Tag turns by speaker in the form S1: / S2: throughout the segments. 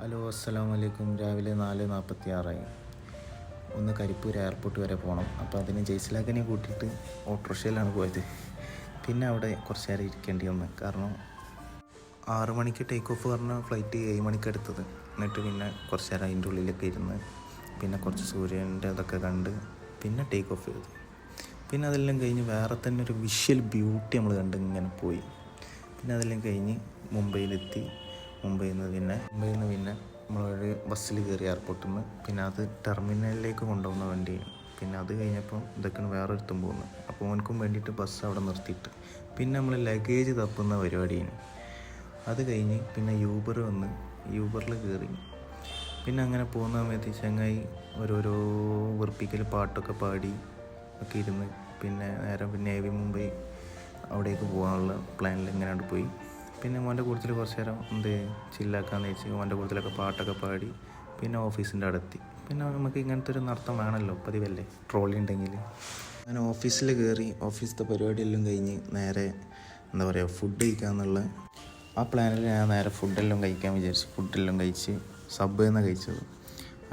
S1: Hello അസ്സലാമു വലൈക്കും രാവിലെ നാല് നാൽപ്പത്തി ആറായി ഒന്ന് കരിപ്പൂർ എയർപോർട്ട് വരെ പോകണം അപ്പോൾ അതിന് ജയ്സിലാക്കനെ കൂട്ടിയിട്ട് ഓട്ടോറിക്ഷയിലാണ് പോയത്. പിന്നെ അവിടെ കുറച്ച് നേരം ഇരിക്കേണ്ടി വന്ന്. കാരണം ആറ് മണിക്ക് ടേക്ക് ഓഫ് പറഞ്ഞ ഫ്ലൈറ്റ് ഏഴ് മണിക്ക് എടുത്തത്. എന്നിട്ട് പിന്നെ കുറച്ച് നേരം അതിന്റെ ഉള്ളിലൊക്കെ ഇരുന്ന് പിന്നെ കുറച്ച് സൂര്യന്റെ ഇതൊക്കെ കണ്ട് പിന്നെ ടേക്ക് ഓഫ് ചെയ്തു. പിന്നെ അതെല്ലാം കഴിഞ്ഞ് വേറെ തന്നെ ഒരു വിഷ്വൽ ബ്യൂട്ടി നമ്മൾ കണ്ട് ഇങ്ങനെ പോയി. പിന്നെ അതെല്ലാം കഴിഞ്ഞ് മുംബൈയിലെത്തി. മുംബൈയിൽ നിന്ന് പിന്നെ മുംബൈയിൽ നിന്ന് പിന്നെ നമ്മളൊരു ബസ്സിൽ കയറി എയർപോർട്ടിൽ നിന്ന് പിന്നെ അത് ടെർമിനലിലേക്ക് കൊണ്ടുപോകുന്ന വണ്ടിയാണ് പിന്നെ അത് കഴിഞ്ഞപ്പോൾ ഇതൊക്കെയാണ് വേറെ ഒരുത്തും പോകുന്നത്. അപ്പോൾ ഓനക്കും വേണ്ടിയിട്ട് ബസ് അവിടെ നിർത്തിയിട്ട്. പിന്നെ നമ്മൾ ലഗേജ് തപ്പുന്ന പരിപാടിയാണ്. അത് കഴിഞ്ഞ് പിന്നെ യൂബർ വന്ന് യൂബറിൽ കയറി പിന്നെ അങ്ങനെ പോകുന്ന സമയത്ത് ചങ്ങായി ഓരോരോ വെറുപ്പിക്കൽ പാട്ടൊക്കെ പാടി ഒക്കെ ഇരുന്ന് പിന്നെ നേരെ പിന്നെ നേവി മുംബൈ അവിടേക്ക് പോകാനുള്ള പ്ലാനിൽ ഇങ്ങനെ പോയി. പിന്നെ മോന്റെ കൂട്ടത്തിൽ കുറച്ച് നേരം എന്ത് ചില്ലാക്കാന്ന് വെച്ച് മോന്റെ കൂട്ടത്തിലൊക്കെ പാട്ടൊക്കെ പാടി പിന്നെ ഓഫീസിന്റെ അടുത്തി പിന്നെ നമുക്ക് ഇങ്ങനത്തെ ഒരു നൃത്തം വേണമല്ലോ പതിവല്ലേ? ട്രോളി ഉണ്ടെങ്കിൽ. അങ്ങനെ ഓഫീസിൽ കയറി ഓഫീസിലത്തെ പരിപാടിയെല്ലാം കഴിഞ്ഞ് നേരെ എന്താ പറയുക ഫുഡ് കഴിക്കാമെന്നുള്ള ആ പ്ലാനിൽ ഞാൻ നേരെ ഫുഡെല്ലാം കഴിക്കാൻ വിചാരിച്ചു ഫുഡെല്ലാം കഴിച്ച് സബ് എന്നാണ് കഴിച്ചത്.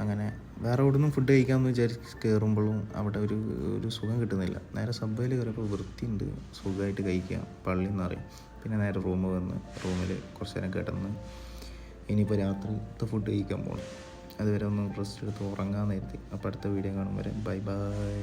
S1: അങ്ങനെ വേറെ എവിടെ നിന്നും ഫുഡ് കഴിക്കാമെന്ന് വിചാരിച്ച് കയറുമ്പോഴും അവിടെ ഒരു ഒരു സുഖം കിട്ടുന്നില്ല. നേരെ സബ്വേയിൽ കയറിയപ്പോൾ വൃത്തിയുണ്ട് സുഖമായിട്ട് കഴിക്കാം പള്ളി എന്ന് പറയും. പിന്നെ നേരെ റൂമിൽ വന്ന് റൂമിൽ കുറച്ച് നേരം കിടന്ന് ഇനിയിപ്പോൾ രാത്രിത്തെ ഫുഡ് കഴിക്കാൻ പോകണം അതുവരെ ഒന്ന് റെസ്റ്റ് എടുത്ത് ഉറങ്ങാൻ നേരത്തി. അപ്പോൾ അടുത്ത വീഡിയോ കാണും. വരെ ബൈ ബൈ